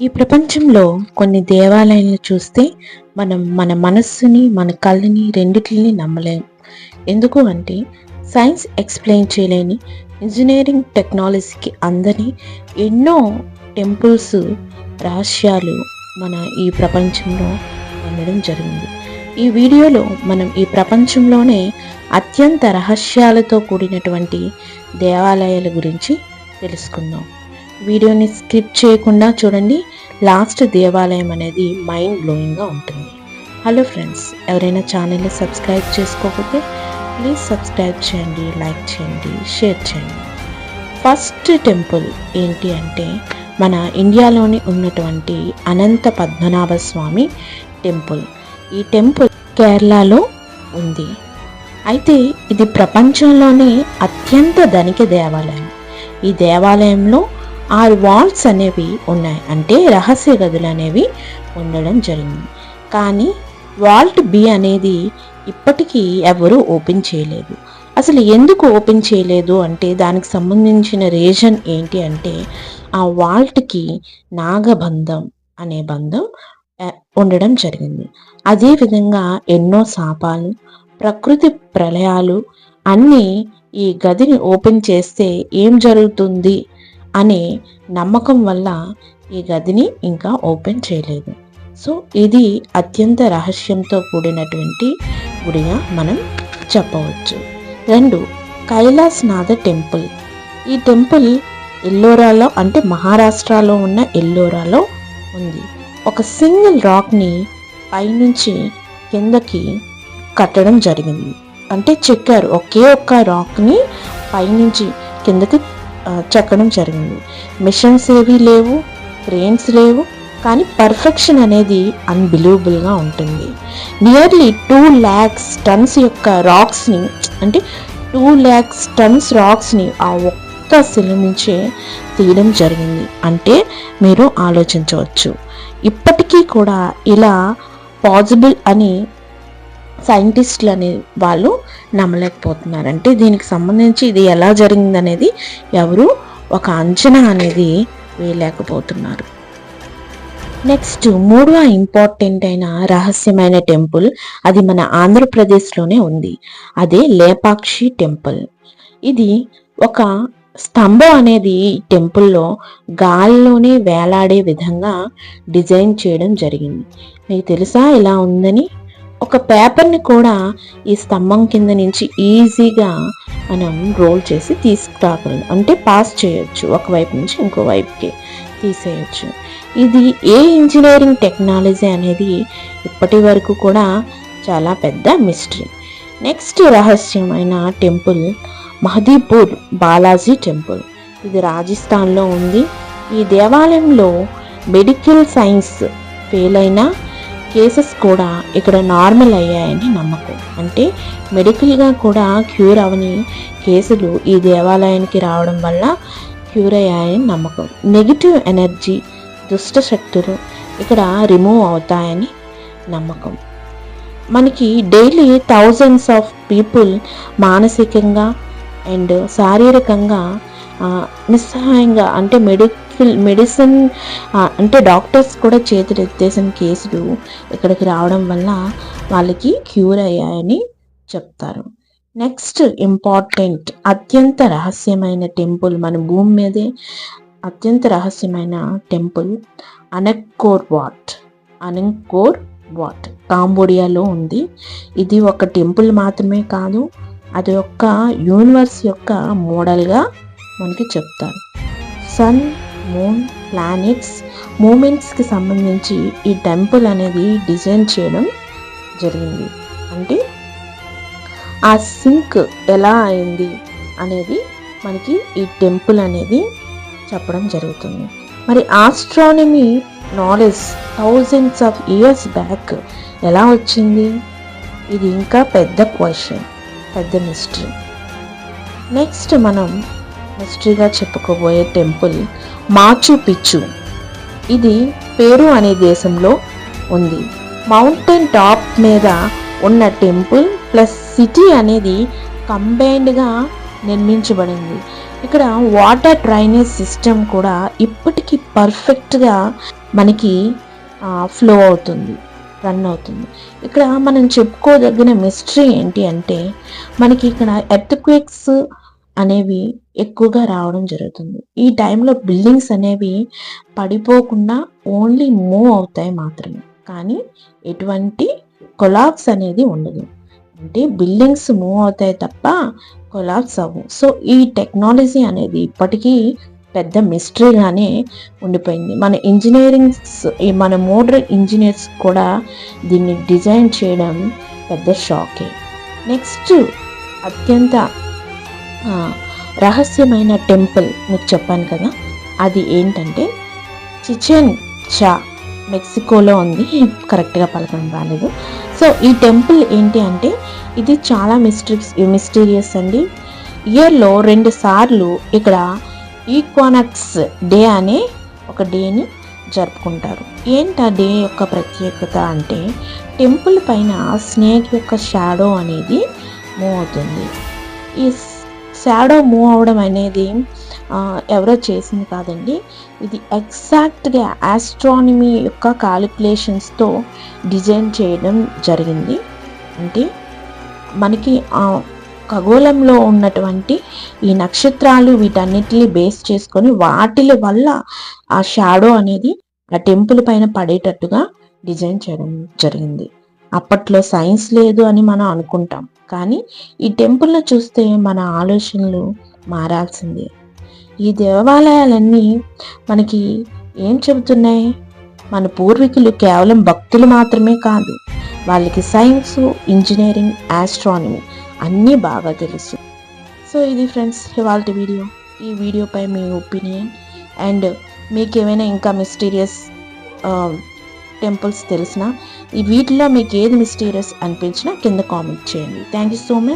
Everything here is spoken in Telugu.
ఈ ప్రపంచంలో కొన్ని దేవాలయాలను చూస్తే మనం మన మనస్సుని మన కళ్ళని రెండిటిని నమ్మలేం. ఎందుకు అంటే సైన్స్ ఎక్స్ప్లెయిన్ చేయలేని ఇంజనీరింగ్ టెక్నాలజీకి అందని ఎన్నో టెంపుల్స్ రహస్యాలు మన ఈ ప్రపంచంలో ఉండడం జరిగింది. ఈ వీడియోలో మనం ఈ ప్రపంచంలోనే అత్యంత రహస్యాలతో కూడినటువంటి దేవాలయాల గురించి తెలుసుకుందాం. వీడియోని స్కిప్ చేయకుండా చూడండి. లాస్ట్ దేవాలయం అనేది మైండ్ బ్లోయింగ్గా ఉంటుంది. హలో ఫ్రెండ్స్ ఎవరైనా ఛానల్ని సబ్స్క్రైబ్ చేసుకోకపోతే ప్లీజ్ సబ్స్క్రైబ్ చేయండి లైక్ చేయండి షేర్ చేయండి. ఫస్ట్ టెంపుల్ ఏంటి అంటే మన ఇండియాలోని ఉన్నటువంటి అనంత పద్మనాభ స్వామి టెంపుల్ ఈ టెంపుల్ కేరళలో ఉంది. అయితే ఇది ప్రపంచంలోనే అత్యంత ధనిక దేవాలయం. ఈ దేవాలయంలో ఆరు వాల్స్ అనేవి ఉన్నాయి. అంటే రహస్య గదులు అనేవి ఉండడం జరిగింది. కానీ వాల్ట్ బి అనేది ఇప్పటికీ ఎవరూ ఓపెన్ చేయలేదు. అసలు ఎందుకు ఓపెన్ చేయలేదు అంటే దానికి సంబంధించిన రీజన్ ఏంటి అంటే ఆ వాల్ట్కి నాగబంధం అనే బంధం ఉండడం జరిగింది. అదేవిధంగా ఎన్నో శాపాలు ప్రకృతి ప్రళయాలు అన్నీ ఈ గదిని ఓపెన్ చేస్తే ఏం జరుగుతుంది? అనే నమ్మకం వల్ల ఈ గదిని ఇంకా ఓపెన్ చేయలేదు. సో ఇది అత్యంత రహస్యంతో కూడినటువంటి గుడిగా మనం చెప్పవచ్చు. రెండు కైలాస్నాథ టెంపుల్. ఈ టెంపుల్ ఎల్లోరాలో అంటే మహారాష్ట్రలో ఉన్న ఎల్లోరాలో ఉంది. ఒక సింగిల్ రాక్ని పైనుంచి కిందకి కట్టడం జరిగింది. అంటే చెక్కారు ఒకే ఒక్క రాక్ని పైనుంచి కిందకి చెక్కడం జరిగింది. మిషన్స్ ఏవి లేవు క్రెయిన్స్ లేవు కానీ పర్ఫెక్షన్ అనేది అన్బిలీవబుల్గా ఉంటుంది. నియర్లీ టూ ల్యాక్స్ టన్స్ యొక్క రాక్స్ని అంటే టూ ల్యాక్స్ టన్స్ రాక్స్ని ఆ ఒక్క శిల నుంచే తీయడం జరిగింది. అంటే మీరు ఆలోచించవచ్చు. ఇప్పటికీ కూడా ఇలా పాసిబుల్ అని సైంటిస్టులు అనే వాళ్ళు నమ్మలేకపోతున్నారు అంటే దీనికి సంబంధించి ఇది ఎలా జరిగింది అనేది ఎవరు ఒక అంచనా అనేది వేయలేకపోతున్నారు. నెక్స్ట్ మూడవ ఇంపార్టెంట్ అయిన రహస్యమైన టెంపుల్ అది మన ఆంధ్రప్రదేశ్లోనే ఉంది. అదే లేపాక్షి టెంపుల్. ఇది ఒక స్తంభం అనేది టెంపుల్లో గాలిలోనే వేలాడే విధంగా డిజైన్ చేయడం జరిగింది. మీకు తెలుసా ఇలా ఉందని? ఒక పేపర్ని కూడా ఈ స్తంభం కింద నుంచి ఈజీగా మనం రోల్ చేసి తీసుకురాగలం అంటే పాస్ చేయొచ్చు ఒకవైపు నుంచి ఇంకో వైపుకి తీసేయచ్చు. ఇది ఏ ఇంజనీరింగ్ టెక్నాలజీ అనేది ఇప్పటి వరకు కూడా చాలా పెద్ద మిస్టరీ. నెక్స్ట్ రహస్యమైన టెంపుల్ మహదీపూర్ బాలాజీ టెంపుల్. ఇది రాజస్థాన్లో ఉంది. ఈ దేవాలయంలో మెడికల్ సైన్స్ ఫెయిల్ అయిన కేసెస్ కూడా ఇక్కడ నార్మల్ అయ్యాయని నమ్మకం. అంటే మెడికల్గా కూడా క్యూర్ అవని కేసులు ఈ దేవాలయానికి రావడం వల్ల క్యూర్ అయ్యాయని నమ్మకం. నెగిటివ్ ఎనర్జీ దుష్ట శక్తులు ఇక్కడ రిమూవ్ అవుతాయని నమ్మకం. మనకి డైలీ థౌజండ్స్ ఆఫ్ పీపుల్ మానసికంగా అండ్ శారీరకంగా నిస్సహాయంగా అంటే మెడికల్ మెడిసిన్ అంటే డాక్టర్స్ కూడా చేతులెత్తేసిన కేసులు ఇక్కడికి రావడం వల్ల వాళ్ళకి క్యూర్ అయ్యాయని చెప్తారు. నెక్స్ట్ ఇంపార్టెంట్ అత్యంత రహస్యమైన టెంపుల్ మన భూమి మీదే అత్యంత రహస్యమైన temple Angkor Wat Angkor Wat కాంబోడియాలో ఉంది. ఇది ఒక టెంపుల్ మాత్రమే కాదు అది ఒక యూనివర్స్ యొక్క మోడల్గా మనకి చెప్తారు. సన్ మూన్ ప్లానెట్స్ మూమెంట్స్కి సంబంధించి ఈ టెంపుల్ అనేది డిజైన్ చేయడం జరిగింది. అంటే ఆ సింక్ ఎలా అయింది అనేది మనకి ఈ టెంపుల్ అనేది చెప్పడం జరుగుతుంది. మరి astronomy knowledge thousands of years back ఎలా వచ్చింది? ఇది ఇంకా పెద్ద క్వశ్చన్ పెద్ద మిస్టరీ నెక్స్ట్ మనం హిస్టరీగా చెప్పుకోబోయే టెంపుల్ మాచు పిచ్చు. ఇది పేరు అనే దేశంలో ఉంది. మౌంటైన్ టాప్ మీద ఉన్న టెంపుల్ ప్లస్ సిటీ అనేది కంబైన్డ్గా నిర్మించబడింది. ఇక్కడ వాటర్ డ్రైనేజ్ సిస్టమ్ కూడా ఇప్పటికీ పర్ఫెక్ట్గా మనకి ఫ్లో అవుతుంది రన్ అవుతుంది. ఇక్కడ మనం చెప్పుకోదగిన మిస్టరీ ఏంటి అంటే మనకి ఇక్కడ ఎర్త్క్వేక్స్ అనేవి ఎక్కువగా రావడం జరుగుతుంది. ఈ టైంలో బిల్డింగ్స్ అనేవి పడిపోకుండా ఓన్లీ మూవ్ అవుతాయి మాత్రమే. కానీ ఎటువంటి కొలాప్స్ అనేది ఉండదు. అంటే బిల్డింగ్స్ మూవ్ అవుతాయి తప్ప కొలాప్స్ అవ్వు. సో ఈ టెక్నాలజీ అనేది ఇప్పటికీ పెద్ద మిస్టరీగానే ఉండిపోయింది. మన ఇంజనీరింగ్స్ మన మోడర్న్ ఇంజనీర్స్ కూడా దీన్ని డిజైన్ చేయడం పెద్ద షాకే. నెక్స్ట్ అత్యంత రహస్యమైన టెంపుల్ మీకు చెప్పాను కదా అది ఏంటంటే చిచెన్ చా మెక్సికోలో ఉంది కరెక్ట్గా పలకడం రాలేదు. సో ఈ టెంపుల్ ఏంటి అంటే ఇది చాలా మిస్ట్రిక్స్ మిస్టీరియస్ అండి. ఇయర్లో రెండు సార్లు ఇక్కడ ఈక్వానక్స్ డే అనే ఒక డేని జరుపుకుంటారు. ఏంటి ఆ డే యొక్క ప్రత్యేకత అంటే టెంపుల్ పైన స్నేక్ యొక్క షాడో అనేది మూవ్ అవుతుంది ఈ షాడో మూవ్ అవడం అనేది ఎవరో చేసింది కాదండి. ఇది ఎగ్జాక్ట్గా ఆస్ట్రానమీ యొక్క కాలిక్యులేషన్స్తో డిజైన్ చేయడం జరిగింది. అంటే మనకి ఖగోళంలో ఉన్నటువంటి ఈ నక్షత్రాలు వీటన్నిటిని బేస్ చేసుకొని వాటి వల్ల ఆ షాడో అనేది ఆ టెంపుల్ పైన పడేటట్టుగా డిజైన్ చేయడం జరిగింది. అప్పట్లో సైన్స్ లేదు అని మనం అనుకుంటాం. కానీ ఈ టెంపుల్ని చూస్తే మన ఆలోచనలు మారాల్సిందే. ఈ దేవాలయాలన్నీ మనకి ఏం చెబుతున్నాయి? మన పూర్వీకులు కేవలం భక్తులు మాత్రమే కాదు వాళ్ళకి సైన్స్ ఇంజనీరింగ్ ఆస్ట్రానమీ అన్నీ బాగా తెలుసు. సో ఇది ఫ్రెండ్స్ ఇవాళ వీడియో. ఈ వీడియోపై మీ ఒపీనియన్ అండ్ మీకు ఏమైనా ఇంకా మిస్టీరియస్ టెంపుల్స్ తెలిసినా ఈ వీటిలో మీకు ఏది మిస్టీరియస్ అనిపించినా కింద కామెంట్ చేయండి. Thank you so much